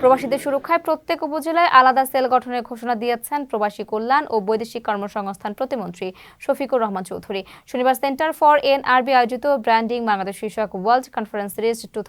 প্রবাসীদের সুরক্ষায় প্রত্যেক উপজেলায় আলাদা সেল গঠনের ঘোষণা দিয়েছেন প্রবাসী কল্যাণ ও বৈদেশিক কর্মসংস্থান প্রতিমন্ত্রী শফিকুর রহমান চৌধুরী। শনিবার সেন্টার ফর এনআরবি আয়োজিত ব্র্যান্ডিং বাংলাদেশ শীর্ষক ওয়ার্ল্ড কনফারেন্স সিরিজ টু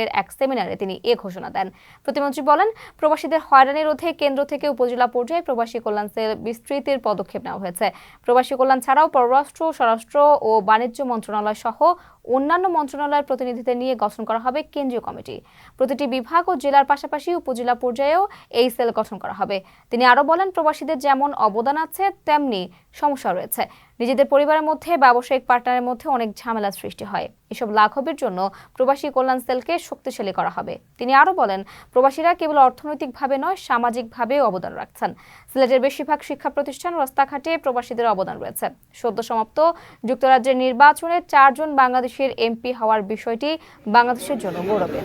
এর এক সেমিনারে তিনি এ ঘোষণা দেন। প্রতিমন্ত্রী বলেন, প্রবাসীদের হয়রানি রোধে কেন্দ্র থেকে উপজেলা পর্যায়ে প্রবাসী কল্যাণ সেল বিস্তৃতির পদক্ষেপ নেওয়া হয়েছে। প্রবাসী কল্যাণ ছাড়াও পররাষ্ট্র, স্বরাষ্ট্র ও বাণিজ্য মন্ত্রণালয় সহ অন্যান্য মন্ত্রণালয়ের প্রতিনিধিদের নিয়ে গঠন করা হবে কেন্দ্রীয় কমিটি। প্রতিটি বিভাগ ও জেলার পাশাপাশি উপজেলা পর্যায়েও এই সেল গঠন করা হবে। তিনি আরও বলেন, প্রবাসীদের যেমন অবদান আছে, তেমনি সমস্যা রয়েছে। নিজেদের পরিবারের মধ্যে, ব্যবসায়িক পার্টনারের মধ্যে অনেক ঝামেলা সৃষ্টি হয়। এসব লাঘবের জন্য প্রবাসী কল্যাণ সেলকে শক্তিশালী করা হবে। তিনি আরও বলেন, প্রবাসীরা কেবল অর্থনৈতিকভাবে নয়, সামাজিকভাবেও অবদান রাখছেন। সিলেটের বেশিরভাগ শিক্ষা প্রতিষ্ঠান রাস্তাঘাটে প্রবাসীদের অবদান রয়েছে। সদ্য সমাপ্ত, যুক্তরাজ্যের নির্বাচনে চারজন বাংলাদেশের এমপি হওয়ার বিষয়টি বাংলাদেশের জন্য গৌরবের।